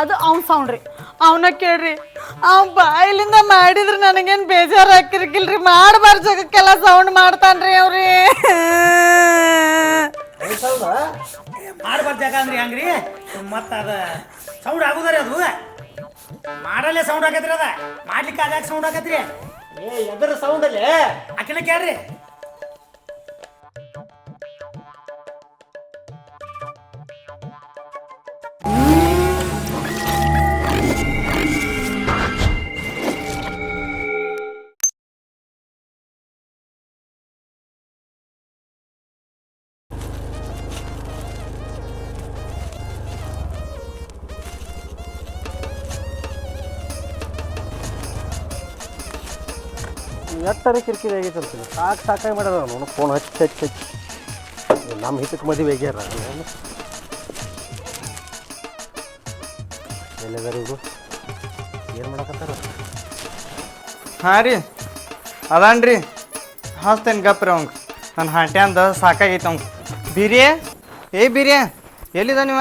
ಅದು ಅವ್ನ ಸೌಂಡ್ ರೀ. ಅವನ ಕೇಳ್ರಿ ಅವ್ ಬಾಯಿಲಿಂದ ಮಾಡಿದ್ರೆ ನನಗೇನು ಬೇಜಾರು ಹಾಕಿರ್ಕಿಲ್ರಿ ಮಾಡಬಾರ ಜಗಕ್ಕೆಲ್ಲ ಸೌಂಡ್ ಮಾಡ್ತಾನ್ರಿ ಅವ್ರಿ. ಮಾಡ್ಬಾರ್ದು ಜಾಗ ಅಂದ್ರಿ ಹಂಗ್ರಿ? ಮತ್ತ ಅದ ಸೌಂಡ್ ಆಗುದ್ರಿ ಅದು. ಮಾಡಲ್ಲೇ ಸೌಂಡ್ ಆಗತ್ರಿ ಅದ. ಮಾಡ್ಲಿಕ್ಕೆ ಅದ್ಯಾಕೆ ಸೌಂಡ್ ಆಗತ್ರಿ ಏ ಎದರ ಸೌಂಡ್ ಅಲ್ಲಿ. ಆಕಿನ ಕೇಳ್ರಿ. ಎಟ್ಟರ ಕಿರಿಕಿರಿ ಆಗೈತೆ ಅಂತೀನಿ ಸಾಕು ಸಾಕಾಗಿ ಮಾಡ್ಯಾರ ಅವನು ಫೋನ್ ಹಚ್ಚಿ ಹಚ್ಚಿ ಹಚ್ಚಿ ನಮ್ಮ ಹಿತಕ್ಕೆ ಮದುವೆ ಆಗ್ಯಾರ. ಎಲ್ಲದಾರಿಗೂ ಎಲ್ಲಿದಾರ ಇವರು? ಏನು ಮಾಡಕತ್ತಾರ? ಹಾಂ ರೀ. ಅದಾನ್ರಿ ಗಪ್ಪ ಗಪ್ರಿ ಅವಂಗೆ. ನನ್ನ ಹಾಟ್ಯಾಂದ ಸಾಕಾಗೈತೆ ಅವಂಗೆ. ಬಿರಿಯ? ಏ ಬಿರಿಯ ಎಲ್ಲಿದ ನೀವ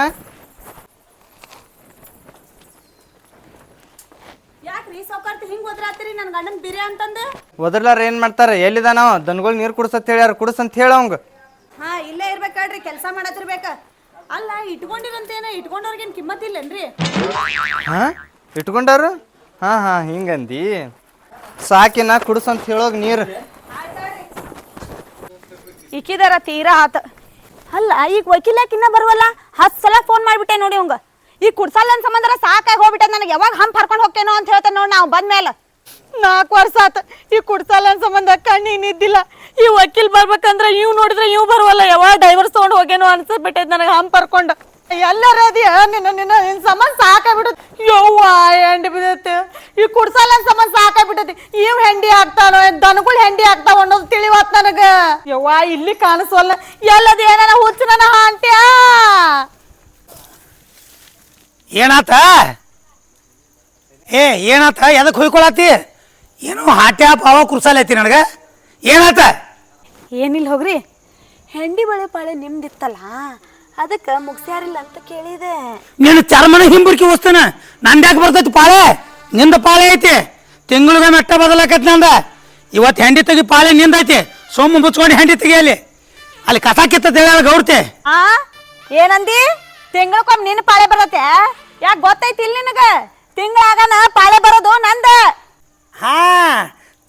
ಯಾಕ್ರಿ ಸೌಕರ್ತಿ ಹಿಂಗ್ ಓದ್ರಾತ್ರಿ ನನ್ನ ಗಂಡನ್ ಬಿರಿಯ ಅಂತಂದೆ? ಒದರ್ಲಾರ ಏನು ಮಾಡ್ತಾರೆ? ಎಲ್ಲಿದಾನ ದನಗೋಳ್ ನೀರು ಕುಡ್ಸತ್ ಹೇಳ್ಯಾರ ಕುಡ್ಸಂತ ಹೇಳ ಅವಂಗ. ಹಾ ಇಲ್ಲೇ ಇರ್ಬೇಕಾಡ್ರಿ ಕೆಲಸ ಮಾಡತ್ತಿರ್ಬೇಕ. ಅಲ್ಲ ಇಟ್ಕೊಂಡಿರಂತೇನ? ಇಟ್ಕೊಂಡವ್ರಿಗೇನ್ ಕಿಮ್ಮತ್ ಇಲ್ಲನ್ರಿ? ಹಾ? ಇಟ್ಕೊಂಡಾರು? ಹಾ ಹಾ ಹಿಂಗಂದಿ. ಸಾಕಿನ ಕುಡ್ಸಂತ ಹೇಳೋಗ ನೀರು. ಇಕ್ಕಿದಾರ ತೀರಾ ಆತ. ಅಲ್ಲ ಈಗ ವಕೀಲಕಿನ್ನ ಬರುವಲ್ಲ? ಹತ್ತು ಸಲ ಫೋನ್ ಮಾಡ್ಬಿಟ್ಟೆ ನೋಡಿ ಅವಂಗ ಈಗ ಕುಡ್ಸಲ್ಲ ಅನ್ ಸಂಬಂಧ ಸಾಕಾಗಿ ಹೋಗ್ಬಿಟ್ಟೆ ನನಗೆ ಯಾವಾಗ ಹಂಪ್ ಹರ್ಕೊಂಡು ಹೋಗ್ತೇನೋ ಅಂತ ಹೇಳ್ತಾನೆ ನೋಡಿ ನಾವು ಬಂದ್ಮೇಲೆ. ನಾಲ್ಕು ವರ್ಷ ಆತ. ಈ ಕುಡ್ಸಲ್ಲ ಅನ್ ಸಂಬಂಧ ಕಣ್ಣು ನಿದ್ದಿಲ್ಲ. ಈ ವಕೀಲ್ ಬರ್ಬೇಕಂದ್ರ ಇವ್ ನೋಡಿದ್ರೆ ಇವ್ ಬರುವಲ್ಲ. ಯಾವಾಗ ಡೈವರ್ಸ್ ತಗೊಂಡು ಹೋಗೇನೋ ಅನ್ಸಬಿಟ್ಟೈತೆ ನನಗೆ ಹಂಪ್ ಹರ್ಕೊಂಡು. ಎಲ್ಲರ ಅದಿಯ ನಿನ್ನ ನಿನ್ನ ಸಂಬಂಧ ಸಾಕಾಗ್ಬಿಡುತ್ತೆ. ಯವ್ವ, ಹೆಂಡಿ ಬಿದ್ದೈತೆ. ಈ ಕುಡ್ಸಲ್ಲ ಅನ್ ಸಂಬಂಧ ಸಾಕಾಗ್ಬಿಟ್ಟೈತಿ. ಇವ್ ಹೆಂಡಿ ಆಗ್ತಾನೋ ದನಗಳು ಹೆಂಡಿ ಆಗ್ತಾವ ಅನ್ನೋದು ತಿಳಿವತ್ ನನಗ. ಯವ್ವ, ಇಲ್ಲಿ ಕಾಣಿಸೋಲ್ಲ. ಎಲ್ಲದ ಏನಾನ ಹುಚ್ಚ ನನ್ನ ಹಾಂಟ್ಯಾ ಏನಾತ? ಏ, ಏನಾತ? ಎದಕ್ಕೆ ಹೊಯ್ಕೊಳತಿ ಏನೋ ಹಾಟ್ಯಾ ಪಾವ ಕುರ್ಸಾಲೈತಿ ನನಗೆ. ಏನಾತ ಏನಿಲ್ಲ ಹೋಗ್ರಿ. ಹೆಂಡಿ ಬಳೆ ಪಾಳೆ ನಿಮ್ದಿತ್ತಲ್ಲ ಅದಕ್ಕೆ ಮುಗ್ಸ್ಯಾರಿಲ್ಲ ಅಂತ ಕೇಳಿದೆ. ನೀನು ಚರ್ಮನ ಹಿಂಬುರ್ಕಿ ಓಸ್ತನ ನಂದ್ಯಾಕೆ ಬರ್ತೈತಿ ಪಾಳೆ? ನಿಂದ ಪಾಳೆ ಐತಿ. ತಿಂಗಳಿಗೆ ಮೆಟ್ಟ ಬದಲಾಕೈತಿ ನಂದ. ಇವತ್ತು ಹೆಂಡಿ ತೆಗಿ ಪಾಳೆ ನಿಂದೈತಿ. ಸೋಮ ಮುಚ್ಕೊಂಡು ಹೆಂಡಿ ತೆಗಿಯಲ್ಲಿ ಅಲ್ಲಿ. ಕಸ ಕಿತ್ತ ಹೇಳ ಗೌಡ್ತೆ. ಆ? ಏನಂದಿ? ತಿಂಗಳಕ್ಕೊಮ್ಮೆ ನಿನ್ನ ಪಾಳೆ ಬರತ್ತೆ? ಯಾಕೆ ಗೊತ್ತೈತಿ ಇಲ್ಲಿ ನಿನಗ? ತಿಂಗಳಾಗನ ಪಾಳೆ ಬರೋದು ನಂದ. ಹಾ,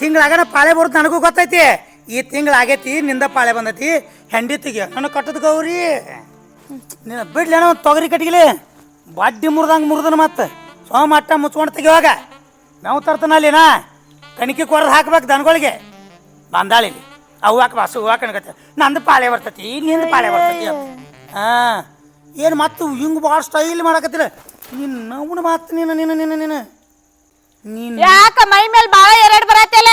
ತಿಂಗಳಾಗನ ಪಾಳೆ ಬರುತ್ತೆ ನನಗೂ ಗೊತ್ತೈತಿ. ಈ ತಿಂಗಳಾಗೈತಿ ನಿಂದ ಪಾಳೆ ಬಂದೈತಿ. ಹೆಂಡಿ ತೆಗಿಯ ನನಗೆ ಕಟ್ಟದ ಗೌರಿ. ನೀನು ಬಿಡ್ಲೇನೋ ಒಂದು ತೊಗರಿ ಕಟ್ಟಿಗಿಲಿ ಬಡ್ಡಿ ಮುರಿದಂಗೆ ಮುರಿದನ ಮತ್ತೆ. ಸೋಮ ಅಟ್ಟ ಮುಚ್ಕೊಂಡು ತೆಗಿವಾಗ ನಾವು ತರ್ತಾನ ಅಲ್ಲಿನಾ. ಕಣಿಕೆ ಕೊರದು ಹಾಕ್ಬೇಕು ದನಗಳಿಗೆ. ಬಂದಾಳಿ ಅವು ಹಾಕ ಬಾಸು ಹೂವು ನಂದು ಪಾಳೆ ಬರ್ತೈತಿ, ನಿಂದು ಪಾಳೆ ಬರ್ತತಿ ಹಾಂ, ಏನು ಮತ್ತು ಹಿಂಗೆ ಭಾಳ ಸ್ಟೈಲ್ ಮಾಡಕತ್ತಿಲ್ಲ. ನಿನ್ನ ಮಾತು ನೀನು ನೀನು ನೀನು ನೀನು. ನೀನು? ಯಾಕ ಮೈ ಮೇಲೆ ಬಾಳ ಎರಡ್ ಬರತ್ತಲ್ಲ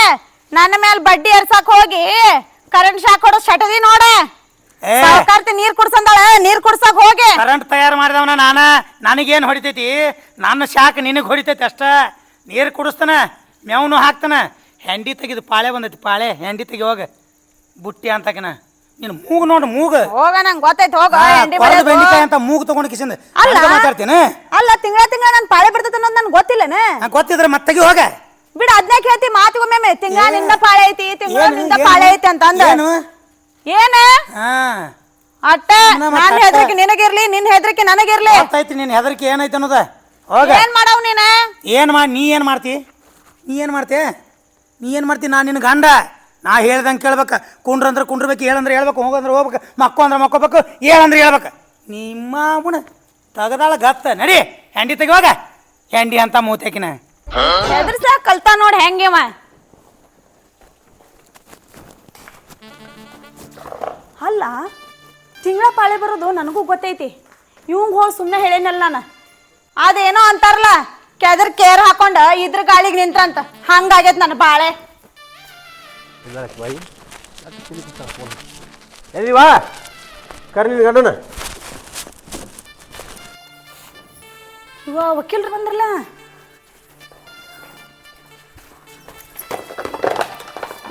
ನನ್ನ ಮೇಲೆ ಬಡ್ಡಿ ಎರ್ಸಕ್ ಹೋಗಿ ಕರೆಂಟ್ ಶಾಕ್ ಕೊಡೋ ಸಟದಿ ನೋಡ. ಏ. ಸಾವುಕಾರ್ತಿ ನೀರ್ ಕುಡ್ಸಂದಾಳ ನೀರ್ ಕುಡ್ಸಕ್ ಹೋಗಿ. ಕರೆಂಟ್ ತಯಾರು ಮಾಡಿದವನ ನಾನ? ನನಗೇನು ಹೊಡಿತೈತಿ? ನನ್ನ ಶಾಕ್ ನಿನಗೆ ಹೊಡಿತೈತಿ ಅಷ್ಟ? ನೀರು ಕುಡಿಸ್ತಾನ ಮೇವ್ನು ಹಾಕ್ತಾನ. ಹೆಂಡಿ ತೆಗೆದು ಪಾಳೆ ಬಂದೈತಿ ಪಾಳೆ ಹೆಂಡಿ ತೆಗಿ ಹೋಗ ಬುಟ್ಟಿ ಅಂತಕಿನ. ನೀನು ಮೂಗು ನೋಡು ಮೂಗು. ಹೋಗ ನಂಗೆ ಗೊತ್ತೈತೆ ಹೋಗ. ಎಂಡಿ ಕೊರದು ಬಡಿಯೋದು. ಬೆಂಡಿಕಾಯಿ ಅಂತ ಮೂಗು ತಗೊಂಡು ಕಿಸಿಂದ. ಅಲ್ಲ ಮಾತಾಡ್ತೀನಿ. ಅಲ್ಲ ತಿಂಗಳ ತಿಂಗಳ ನನ್ ಪಾಳೆ ಬರ್ತೈತೆ ಅನ್ನೋದು ನನ್ಗೆ ಗೊತ್ತಿಲ್ಲನೇ? ನಂಗೆ ಗೊತ್ತಿದ್ರೆ ಮತ್ತೆ ಹೋಗ. ಬಿಡ ಅದ್ನ ಕೇಳ್ತಿ ಮಾತಿಗೊಮ್ಮೆ ತಿಂಗಳ ನಿಂದ ಪಾಳೆ ಐತಿ ತಿಂಗಳ ಏನು? ನಿಂದ ಏನು? ಪಾಳೆ ಐತಿ ಅಂತ ಅಂದ ಏನು? ಏನ? ಹಾ. ಅಟ್ಟ ಇನ್ನ ಮತ್ತೆ ನಾನ್ ಅಟ್ಟ. ಹೆದ್ರಿಕೆ ನಿನಗಿರ್ಲಿ ನಿನ್ ಹೆದ್ರಿಕೆ ನನಗಿರ್ಲಿ ಗೊತ್ತೈತಿ ನಿನ್ನ ಹೆದರಿಕೆ ಏನೈತೆ ಅನ್ನೋದು. ಹೋಗ. ಏನ್ ಮಾಡವ್ ನೀನ? ಏನು ಮಾಡಿ ನೀ ಏನು ಮಾಡ್ತಿ? ನೀ ಏನು ಮಾಡ್ತಿ? ನೀ ಏನು ಮಾಡ್ತಿ? ನಾನು ನಿನ್ನ ಗಂಡ. ನಾ ಹೇಳ್ದಂಗೆ ಕೇಳ್ಬೇಕು. ಕುಂಡ್ರಂದ್ರೆ ಕುಂಡ್ರಬೇಕು ಹೇಳಂದ್ರೆ ಹೇಳ್ಬೇಕು ಹೋಗಂದ್ರೆ ಹೋಗ್ಬೇಕು, ಮಕ್ಕೋ ಅಂದ್ರೆ ಮಕ್ಕೋಬೇಕು ಹೇಳಂದ್ರೆ ಹೇಳ್ಬೇಕು ನಿಮ್ಮ ಗುಣ ತಗದಾಳ ಗತ್ತ, ನಡಿ, ಹೆಂಡಿ ತೆಗಿವಾಗ ಹೆಂಡಿ ಅಂತ ಮೂತೇಕಿನ ಹೆದರ್ಸ, ಕಲ್ತಾ ನೋಡ್ ಹೆಂಗೆ ಅಲ್ಲ, ತಿಂಗಳ ಪಾಳೆ ಬರೋದು ನನಗೂ ಗೊತ್ತೈತಿ. ಇವಂಗ್ ಹೋಗಿ ಸುಮ್ಮನೆ ಹೇಳೇನಲ್ಲ ನಾನು. ಅದೇನೋ ಅಂತಾರಲ್ಲ, ಕೆದರ್ ಕೇರ್ ಹಾಕೊಂಡ ಇದ್ರ ಗಾಳಿಗೆ ನಿಂತ್ರಂತ. ಹಂಗಾಗೈತ್ ನನ್ನ ಬಾಳೆ. ಇಲ್ಲ ಬಾಯಿ. ಫೋನ್ ಎಲ್ಲಿವಾ ಕರಿ ನಿನ್ನ ಗಂಡನ ಇವ ವಕೀಲ್ರು ಬಂದ್ರಲ್ಲ?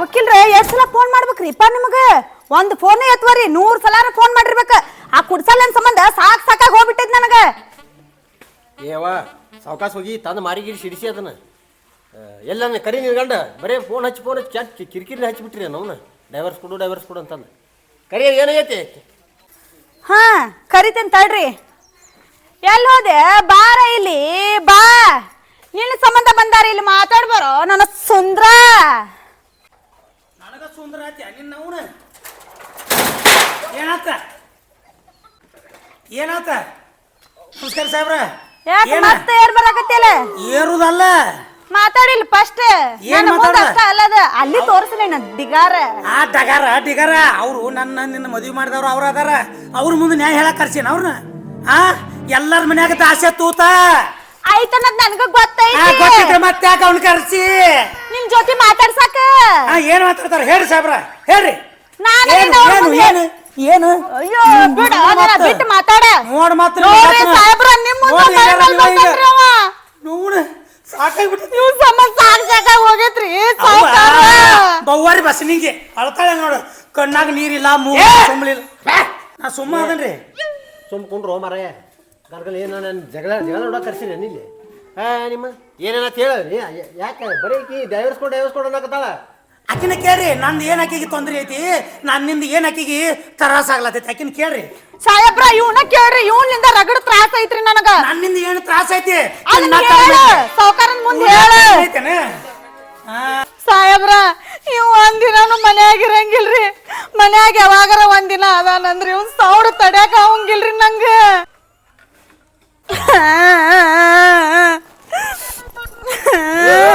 ವಕೀಲ್ರೆ ಎಷ್ಟ್ ಸಲ ಫೋನ್ ಮಾಡ್ಬೇಕ್ರಿಪ್ಪ ನಿಮಗೆ? ಒಂದು ಫೋನ್ ಎತ್ವರಿ ನೂರು ಸಲ ಫೋನ್ ಮಾಡಿರ್ಬೇಕ. ಆ ಕುಡ್ಸಲ್ಲ ಸಂಬಂಧ? ಸಾಕ್ ಸಾಕಾಗಿ ಹೋಗ್ಬಿಟ್ಟಿದ್ ನನಗೆ. ಏವ ಸಾವಕಾಶ ಹೋಗಿ ತಂದು ಮಾರಿಗಿರಿ ಸಿಡಿಸಿ ಅದನ್ನ. ಎಲ್ಲ ಕರಿ ನೀನು ಗಂಡ ಬರೇ ಫೋನ್ ಹಚ್ಚಿ ಫೋನ್ ಹಚ್ಚಿ ಚಾಟ್ ಕಿರಿಕಿರಿ ಹಚ್ಚಿಬಿಟ್ರಿ ಅವನು? ಡೈವರ್ಸ್ ಕೊಡು ಡೈವರ್ಸ್ ಕೊಡು ಅಂತಂದು. ಕರಿ ಏನಾಗೈತಿ ಹಾ ಕರಿತೇನೆ ತಡ್ರಿ. ಎಲ್ಲಿ ಹೋದೆ? ಬಾರ ಇಲ್ಲಿ ಬಾ. ನಿನ್ನ ಸಂಬಂಧ ಬಂದಾರ ಇಲ್ಲಿ ಮಾತಾಡ್ಬಾರೋ? ನನ್ನ ಸುಂದ್ರ. ನನಗ ಸುಂದ್ರ ಆತ್ಯ? ನಿನ್ನ ಅವನ? ಏನಾತ? ಏನಾತ? ನಮಸ್ಕಾರ ಸಾಹೇಬ್ರ. ಯಾಕೆ ಏನ? ಮತ್ತೆ ಏರ್ ಬರಾಕತ್ತಿಲ್ಲ ಏರುದಲ್ಲ. ಮಾತಾಡಿಲ್ಲ ಫಸ್ಟ್ ಏನ್ ಮಾತಾಡ? ಅಷ್ಟ ಅಲ್ಲದ ಅಲ್ಲಿ ತೋರಿಸ್ಲಿ ನನ್ನ ಡಿಗಾರ ಆ ಡಗಾರ ಡಿಗಾರ ಅವರು ನನ್ನ ನಿನ್ನ ಮದುವೆ ಮಾಡಿದವ್ರು ಅವ್ರ ಅದಾರ. ಅವ್ರ ಮುಂದೆ ನ್ಯಾಯ ಹೇಳಕ್ ಕರ್ಸಿನ ಅವ್ರನ್ನ ಆ ಎಲ್ಲರ ಮನ್ಯಾಗ ದಾಸೆ ತೂತ. ಆಯ್ತನ್ನದ್ ನನ್ಗ ಆ, ಗೊತ್ತೈತಿ ಗೊತ್ತಿದ್ರೆ ಮತ್ತೆ ಯಾಕೆ ಅವ್ನ ಕರ್ಸಿ? ನಿಮ್ ಜೊತೆ ಮಾತಾಡ್ಸಾಕ? ಆ, ಏನ್ ಮಾತಾಡ್ತಾರ? ಹೇಳ್ರಿ ಸಾಬ್ರ ಹೇಳ್ರಿ. ನಾನು ಏನು ನಿನ್ನ ಅವ್ರ ಏನು ಮುಂದೆ- ಏನು ಏನು? ಅಯ್ಯೋ ಬಿಡ ಅದನ್ನ ಬಿಟ್ಟು ಮಾತಾಡ. ನೋಡ್ ಮಾತ್ರ ನೋಡ್ರಿ ಸಾಹೇಬ್ರ ನಿಮ್ ಮುಂದೆ ಮೈ ಮೇಲ್ ಬರ್ತಾನ್ರಿ ಅವ. ನೋಡ ಸಾಕಾಗ್ಬಿಟ್ಟು ಇವ್ ಸಂಬಂಧ ಸಾಕ್ ಸಾಕಾಗ್ ಹೋಗೈತ್ರಿ ಸಾವ್ಕಾರ. ಬವ್ವಾರಿ ಬಸ್ನಿಗೆ ಅಳ್ತಾಳೆ ನೋಡು. ಕಣ್ಣಾಗ ನೀರಿಲ್ಲ ಮೂಗು ಸುಮ್ಮಲಿಲ್ಲ ನಾ ಸುಮ್ಮ ಅದನ್ರಿ. ಸುಮ್ಕೊಂಡ್ರು ಮರೆ ಗರ್ಗಲ್ ಏನು ನಾನು ಜಗಳ ಜಗಳ ನೋಡ ಕರ್ಸಿನಿ ಇಲ್ಲಿ ಹಾ ನಿಮ್ಮ ಏನೇನ ಹೇಳ ಯಾಕೆ? ಬರೀ ಡೈವರ್ಸ್ಕೊಂಡು ಡೈವರ್ಸ್ಕೊಂಡು ಡೈವರ್ಸ್ ಕೊಡು ಅನ್ನಕತ್ತಾಳ. ಆಕಿನ ಕೇಳ್ರಿ ನಂದು ಏನ್ ಆಕಿಗೆ ತೊಂದ್ರೆ ಐತಿ? ನನ್ನಿಂದ ಏನ್ ಆಕಿಗೆ ತ್ರಾಸ ಆಗ್ಲತ್ತೈತಿ ಆಕಿನ ಕೇಳ್ರಿ. ಸಾಹೇಬ್ರ ಇವನ ಕೇಳ್ರಿ ಇವನಿಂದ ರಗಡ ತ್ರಾಸ ಐತ್ರಿ ನನಗ. ನನ್ನಿಂದ ಏನು ತ್ರಾಸ ಐತಿ. ಸಾವ್ಕಾರನ್ ಮುಂದೆ ಹೇಳ. ಸಾಹೇಬ್ರ ಇವ್ ಒಂದಿನಾನು ಮನ್ಯಾಗ ಇರಂಗಿಲ್ರಿ ಮನ್ಯಾಗ ಯಾವಾಗಾರ ಒಂದಿನ ಅದಾನಂದ್ರಿ ಇವನ್ ಸೌಡ್ ತಡ್ಯಾಕ ಅವಂಗಿಲ್ರಿ ನಂಗ.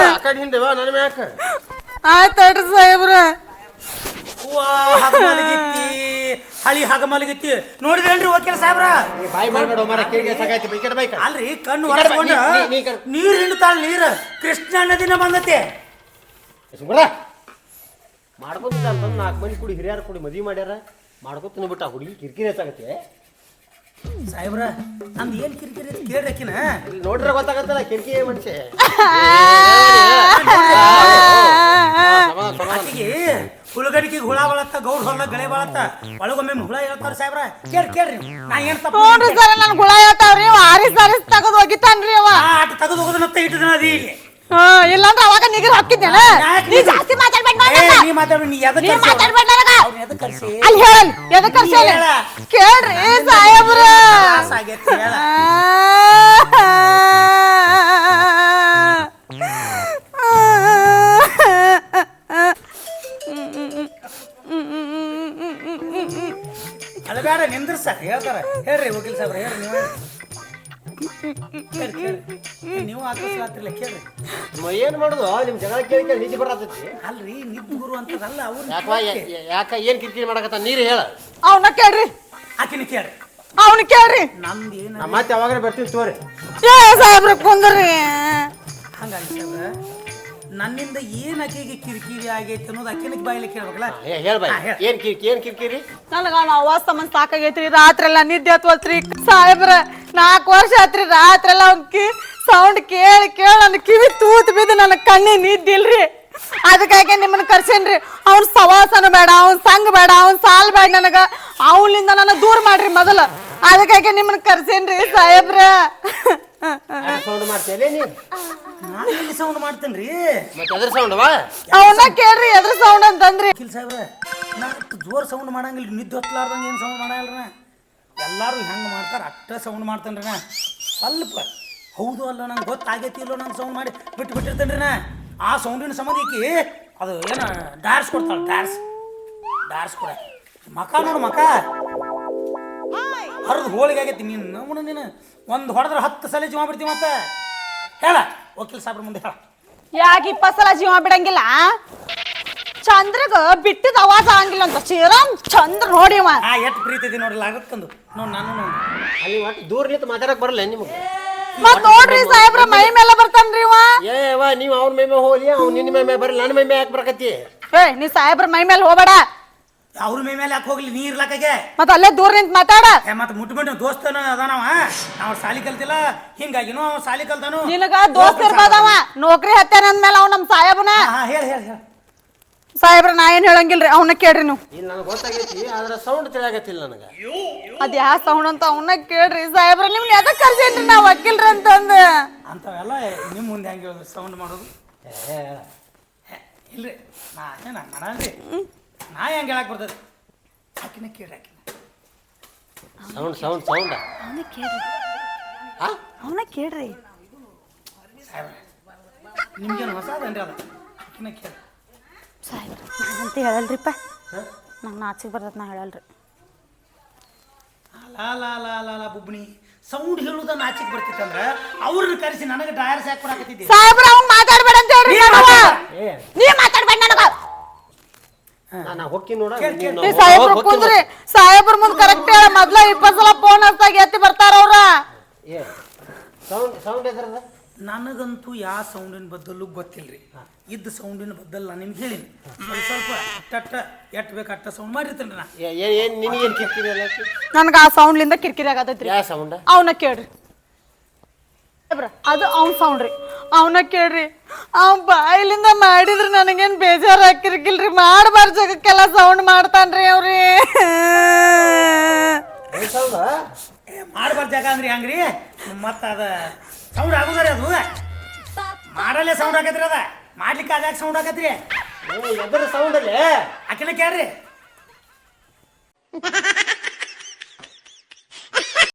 ಆ ಕಡೆ ಹಿಂದೆ ನನ್ನ ಮ್ಯಾಕ. ಆಯ್ತಡ್ರಿ ಸಾಹೇಬ್ರ. ವಾ ಹಗ ಮಲಗಿತ್ತಿ. ಹಳಿ ಹಗ ಮಲಗಿತ್ತಿ. ನೋಡಿದೇನ್ರಿ ವಕೀಲ ಸಾಹೇಬ್ರ? ಬಾಯಿ ಮಾಡ್ಬೇಡ ಮರ ಕೇಳಿಗೆ ಸಾಕಾಯ್ತು. ಬೈಕಡೆ ಬೈಕ ಅಲ್ರಿ ಕಣ್ಣು ಈ ಕಡೆ ಬಾ, ಹೊರಸ್ಕೊಂಡ ನೀ- ನೀ- ನೀ ಈ ಕಡೆ. ನೀರ್ ಹಿಂಡ್ತಾಳ ನೀರ್. ಕೃಷ್ಣ ನದಿನ ಬಂದತೆ. ಮಾಡ್ಕೊತ ಮಾಡ್ಕೊತಿದ್ದ ಅಂತಂದು ನಾಲ್ಕು ಮಂದಿ ಕುಡಿ ಹಿರಿಯರು ಕುಡಿ ಮದುವೆ ಮಾಡ್ಯಾರ. ಮಾಡ್ಕೊತೀನಿ ಬಿಟ್ಟ ಹುಡುಗಿ ಕಿರಿಕಿರಿ ಹೆಚ್ಚಾಗತ್ತೆ. ಸಾಹೇಬ್ರ ನಮ್ದು ಏನ್ ಕಿರಿಕಿರಿ ಐತಿ ಕೇಳ್ರಿ ಆಕಿನ. ಇಲ್ಲಿ ನೋಡ್ರೆ ಗೊತ್ತಾಗತ್ತಲ್ಲ ಕಿರಿಕಿ ಮನುಷ್ಯ. ಆಕಿಗೆ ಹುಳುಗಡಿಕೆಗೆ ಹುಳ ಬಳತ್ತ ಗೌಡ ಹೊಲ ಗಳೆ ಬಳತ್ತ ಒಳಗೊಮ್ಮೆ ಹುಳ ಹೇಳ್ತಾರ ಸಾಹೇಬ್ರ. ಕೇಳ್ರಿ ಕೇಳ್ರಿ ನಾ ಏನ್ ತಪ್ಪು ನೋಡ್ರಿ ಸರ್ ನನ್ ಗುಳ ಹೇಳ್ತಾವ್ರಿ ಅವ ಆರಿಸ್ ಆರಿಸ್ ತಗದ್ ಹೋಗಿತಾನ್ರಿ ಅವ ಆ ಆಟ ತೆಗೆದು ಹೋಗೋದನ್ನ ಇಟ್ಟದನ ದಿನ ಅದಿ. ಇಲ್ಲಿ ಹಾ ಇಲ್ಲಾಂದ್ರ ಅವಾಗ ನಿಗರ್ ಹಾಕಿದ್ದೇನ. ಜಾಸ್ತಿ ನೀ ನೀ- ಜಾಸ್ತಿ ಮಾತಾಡ್ಬೇಡ ಏ, ನೀ ಮಾತಾಡ್ರಿ ನೀ ಎದಕ್ ನೀ ಕರ್ಸಿ ಅವ್ನ? ಮಾತಾಡ್ಬೇಡ ನನಗ ಅವ್ನ ಎದಕ್ ಕರ್ಸಿ ಅಲ್ಲಿ ಹೇಳಲ್ ಎದಕ್ ಕರ್ಸ್ಯಾನ? ಹೇಳ. ಕೇಳ್ರಿ ಸಾಹೇಬ್ರ ತ್ರಾಸ ಆಗೈತಿ ಹೇಳ ಅಳಬೇಡ ನಿಂದ್ರ ಸರ್ ಹೇಳ್ತಾರ ಹೇಳ್ರಿ ವಕೀಲ್ ಸಾಹೇಬ್ರ ಹೇಳ್ರಿ ನೀವು ಕೇಳ್ರಿ, ಕೇಳ್ರಿ. ಏ, ನೀವು ಹಾಕಿಸ್ಲಾತಿರ್ಲ ಕೇಳ್ರಿ. ಮ- ಏನ್ ಮಾಡುದು? ನಿಮ್ ಜಗಳ ಕೇಳಿ ಕೇಳಿ ನಿದ್ದೆ ಬರತೈತಿ. ಅಲ್ರಿ ನಿಮ್ಮ ಗುರು ಅಂತದಲ್ಲ ಅವ್ರು ಯಾಕ ಯಾಕ ಏನ್ ಕಿರ್ಕಿರಿ ಮಾಡಕತ್ತ? ನೀರು ಹೇಳ. ಅವನ ಕೇಳ್ರಿ. ಆಕಿನ ಕೇಳ್ರಿ. ಅವನ ಕೇಳ್ರಿ. ನಮ್ದು ಏನು ನಾ ಮತ್ತೆ ಯಾವಾಗ ಬರ್ತೀವಿ ತೋರಿ. ಏ ಸಾಹೇಬ್ರ ಕುಂದ್ರಿ. ಹಂಗಾಗಿ ಸಾಹೇಬ್ರ. ನನ್ನಿಂದ ಏನ್ ಆಕೆಗೆ ಕಿರಿಕಿರಿ ಆಗೈತೆ ಅನ್ನೋದು ಆಕಿನ ಬಾಯಿಲೆ ಕೇಳ್ಬೇಕಲ್ಲ? ಹೇಳ್ ಬಾಯ್. ಹಾ, ಹೇಳ್. ಏನ್ ಕಿರಿಕಿ ಏನ್ ಕಿರಿಕಿರಿ? ನನಗ ಅವಾಜ್ ಸಂಬಂಧ ಸಾಕಾಗೈತ್ರಿ. ರಾತ್ರಿ ಎಲ್ಲ ನಿದ್ದೆ ಹತ್ವಲ್ತ್ರಿ. ಸಾಹೇಬ್ರ ನಾಲ್ಕು ವರ್ಷ ಆತ್ರಿ ರಾತ್ರಿ ಎಲ್ಲ ಅವ್ನ್ ಕಿ ಸೌಂಡ್ ಕೇಳಿ ಕೇಳಿ ನನ್ನ ಕಿವಿ ತೂತ್ ಬಿದ್ದು ನನ್ನ ಕಣ್ಣಿ ನಿದ್ದಿಲ್ರಿ. ಅದಕ್ಕಾಗಿ ನಿಮ್ಮನ್ನ ಕರ್ಸೇನ್ರಿ. ಅವ್ನ ಸವಾಸನ ಬೇಡ ಅವ್ನ ಸಂಘ ಬೇಡ ಅವ್ನ ಸಾಲ್ ಬೇಡ ನನಗ. ಅವನಿಂದ ನನ್ನ ದೂರ ಮಾಡ್ರಿ ಮೊದಲ. ಅದಕ್ಕಾಗಿ ನಿಮ್ಮನ್ನ ಕರ್ಸೇನ್ರಿ ಸಾಹೇಬ್ರ. ಸೌಂಡ್ ಮಾಡ್ತೇನೆ ನಾನು? ಎಲ್ಲಿ ಸೌಂಡ್ ಮಾಡ್ತೇನ್ರಿ? ಮತ್ತೆ ಅದ್ರ ಸೌಂಡ್ ವಾ? ಅವನ್ನ ಕೇಳ್ರಿ ಎದ್ರ ಸೌಂಡ್ ಅಂತಂದ್ರಿ. ವಕೀಲ್ ಸಾಹೇಬ್ರ ನಾ ಜೋರ್ ಸೌಂಡ್ ಮಾಡಂಗಿಲ್ಲ ನಿದ್ದೆ ಹೊತ್ತಲಾರ್ದಂಗ ಏನು ಸೌಂಡ್ ಮಾಡಲ್ಲ ನಾ ಎಲ್ಲಾರು ಹೆಂಗೆ ಮಾಡ್ತಾರೆ? ಅಷ್ಟ ಸೌಂಡ್ ಮಾಡ್ತಾನ್ರಿ ನಾ. ಸ್ವಲ್ಪ. ಹೌದು ಅಲ್ಲ ನಂಗೆ ಗೊತ್ತಾಗೈತಿ ಇಲ್ಲೋ ನಂಗೆ ಸೌಂಡ್ ಮಾಡಿ ಬಿಟ್ಟು ಬಿಟ್ಟಿರ್ತೇನ್ರಿ ನಾ. ಆ ಸೌಂಡಿನ ಸಮಾಧಿಕಿ ಅದು ಏನ ಡಾರ್ಸ್ ಕೊಡ್ತಾಳೆ ಡಾರ್ಸ್ ಡಾರ್ಸ್ ಕೊಡ. ಮಕ ನೋಡು ಮಕ. ಹರಿದು ಹೋಳಿಗೆ ಆಗೈತಿ ನೀನು ನಮ್ಮನ ನೀನು. ಒಂದು ಹೊಡೆದ್ರೆ ಹತ್ತು ಸಲ ಜೀವ ಬಿಡ್ತೀವಿ ಮತ್ತೆ. ಹೇಳ. ವಕೀಲ್ ಸಾಹೇಬ್ರ ಮುಂದೆ ಹೇಳ. ಯಾಕೆ ಇಪ್ಪತ್ತು ಸಲ ಜೀವ ಬಿಡಂಗಿಲ್ಲ ಚಂದ್ರಗ ಬಿಟ್ಟದ ಅವಾಜ ಆಗಂಗಿಲ್ಲ ಅಂತ ಶ್ರೀರಾಮ್ ಚಂದ್ರ ನೋಡಿವ ಆ ಎಷ್ಟು ಪ್ರೀತಿ ಇದೆ ನೋಡ್ರಿ ಆಗಕ್ಕಂದು ನೋಡಿ ನಾನು ನೋಡಿ. ಅಲ್ಲಿ ಒಟ್ಟು ದೂರ ನಿಂತು ಮಾತಾಡಕ್ ಬರಲ್ಲ ನಿಮಗೆ? ಮತ್ ನೋಡ್ರಿ ಸಾಹೇಬ್ರ ಮೈ ಮೇಲೆ ಬರ್ತಾನ್ರಿ ಇವ. ಏ ವಾ ನೀವು ಅವ್ನ ಮೈ ಮೇಲೆ ಹೋಗ್ಲಿ ಅವ್ನು ನಿನ್ನ ಮೈ ಮೇಲೆ ಬರಲಿ ನನ್ನ ಮೈ ಮೇಲೆ ಯಾಕೆ ಬರಕತ್ತಿ? ಏ ನೀ ಸಾಹೇಬ್ರ ಮೈ ಮೇಲೆ ಹೋಗ್ಬೇಡ. ಅವ್ರ ಮೈ ಮೇಲೆ ಯಾಕೆ ಹೋಗ್ಲಿ ನೀರ್ ಇರ್ಲಾಕಾಗೆ? ಮತ್ ಅಲ್ಲೇ ದೂರ ನಿಂತ ಮಾತಾಡ. ಏ ಮತ್ತೆ ಮುಟ್ಟು ಬಿಟ್ಟು ದೋಸ್ತನ ಅದಾನವ ನಾವು ಸಾಲಿ ಕಲ್ತಿಲ್ಲ ಹಿಂಗಾಗಿನೂ ಅವ ಸಾಲಿ ಕಲ್ತಾನು ನಿನಗ ದೋಸ್ತ್ ಇರ್ಬೋದವ ನೌಕರಿ ಹತ್ತೇನ ಅಂದ್ಮೇಲೆ ಅವ ನಮ್ ಸಾಹೇಬನ. ಹಾ ಹೇಳಿ ಹೇಳಿ ಹೇಳಿ. ಸಾಹೇಬ್ರ ನಾ ಏನ್ ಹೇಳಂಗಿಲ್ರಿ? ಅವನ್ನ ಕೇಳ್ರಿ ನೀವು. ಇಲ್ಲಿ ನನಗೆ ಗೊತ್ತಾಗೈತಿ ಆದ್ರೆ ಸೌಂಡ್ ತಿಳಿಯಾಗತ್ತಿಲ್ಲ ನನಗೆ. ಅದ್ ಯಾ ಸೌಂಡ್ ಅಂತ ಅವನ್ನ ಕೇಳ್ರಿ. ಸಾಹೇಬ್ರ ನಿಮ್ನ ಯಾಕ ಕರ್ಸೇನ್ರಿ ನಾ ವಕೀಲ್ರ ಅಂತಂದ? ಅಂಥವೆಲ್ಲ ನಿಮ್ಮ ಮುಂದೆ ಹೆಂಗೆ ಹೇಳೋದು? ಸೌಂಡ್ ಮಾಡೋದು? ಹೇ, ಇಲ್ರಿ ನಾ ಏನು ಮಾಡಲ್ರಿ ನಾ ಹೆಂಗೆ ಹೇಳಕ್ ಬರ್ತದೆ? ಆಕಿನ ಕೇಳಿ ಆಕಿನ. ಸೌಂಡ್ ಸೌಂಡ್ ಸೌಂಡ್ ಅವನ್ನ ಕೇಳ್ರಿ. ಅವನ್ನ ಕೇಳ್ರಿ. ಸಾಹೇಬ್ರೆ ನಿಮ್ಗೇನು ಹೊಸದನ್ರಿ ಅದು? ಆಕಿನ ಕೇಳಿ ಸಾಹೇಬ್ರ ನಾನಂತ ಹೇಳಲ್ರಿಪ್ಪ. ನಂಗೆ ನಾಚಿಗೆ ಬರ್ತದೆ ನಾ ಹೇಳಲ್ರಿ. ಲಾ ಲಾ ಲಾ ಲಾ ಲಾ ಬುಬ್ಣಿ ಸೌಂಡ್ ಹೇಳುದ ನಾಚಿಕ್ ಬರ್ತಿತ್ತಂದ್ರ ಅವ್ರನ್ನ ಕರೆಸಿ ನನಗೆ ಟಯರ್ಸ್ ಹಾಕಿ ಕೊಡಾಕತ್ತಿದ್ದೆ. ಸಾಹೇಬ್ರ ಅವ್ನ್ ಮಾತಾಡಬೇಡ ಅಂತ ಹೇಳ್ರಿ ನೀ ಮಾತಾಡ್ಬೇಡ ನನಗ. ನಾ ಹೊಕ್ಕಿ ನೋಡ ಕೇಳ್, ಕೇಳ್. ಈ ಸಾಹೇಬ್ರ ಕುಂದ್ರಿ. ಸಾಹೇಬ್ರ ಮುಂದ್ ಕರೆಕ್ಟ್ ಹೇಳ. ಮೊದ್ಲ ಇಪ್ಪತ್ ಸಲ ಫೋನ್ ಹಚ್ಚಾಗ ಎತ್ತಿ ಬರ್ತಾರ ಅವ್ರ. ಸೌಂಡ್ ಸೌಂಡ್ ಎದ್ರದ ನನಗಂತೂ ಯಾವ ಸೌಂಡಿನ ಬದಲು ಗೊತ್ತಿಲ್ಲ ರೀ ಇದ್ದ ಸೌಂಡಿನ ಬದಲು ನಾನು ನಿಮ್ಗೆ ಹೇಳೀನಿ. ಸ್ವಲ್ಪ ಸ್ವಲ್ಪ ಅಟ್ಟ ಎಟ್ ಬೇಕು ಅಟ್ಟ ಸೌಂಡ್ ಮಾಡಿರ್ತೇನೆ ನಾ. ಏನ್ ನಿನಗೇನು ಕಿರ್ಕಿರಿ ನನ್ಗ ಆ ಸೌಂಡ್ಲಿಂದ ಕಿರಿಕಿರಿ ಆಗತೈತ್ರಿ. ಯಾವ ಸೌಂಡ್? ಅವನ ಕೇಳ್ರಿ. ಸಾಹೇಬ್ರ, ಅದು ಅವ್ನ ಸೌಂಡ್ ರೀ ಅವನ ಕೇಳ್ರಿ. ಅವ್ ಬಾಯಿಲಿಂದ ಮಾಡಿದ್ರೆ ನನಗೇನ್ ಬೇಜಾರ್ ಹಾಕಿರ್ಕಿಲ್ರಿ ಮಾಡಬಾರ್ದು ಜಗಕ್ಕೆಲ್ಲ ಸೌಂಡ್ ಮಾಡ್ತಾನ್ರಿ ಅವ್ರಿ. ಸೌಂಡ್? ಏ ಮಾಡಬಾರ್ದು ಜಾಗ ಅಂದ್ರಿ ಹಂಗ್ರಿ. ಮತ್ತೆ ಅದ ಸೌಂಡ್ ಆಗುದ್ರಿ ಅದು? ಮಾಡಲ್ಲೇ ಸೌಂಡ್ ಆಗತ್ರಿ ಅದ. ಮಾಡ್ಲಿಕ್ಕೆ ಅದ್ಯಾಕೆ ಸೌಂಡ್ ಆಗತ್ರಿ ಎದ್ರ ಸೌಂಡ್ ಅಲ್ಲೇ? ಆಕಿನ ಕೇಳ್ರಿ.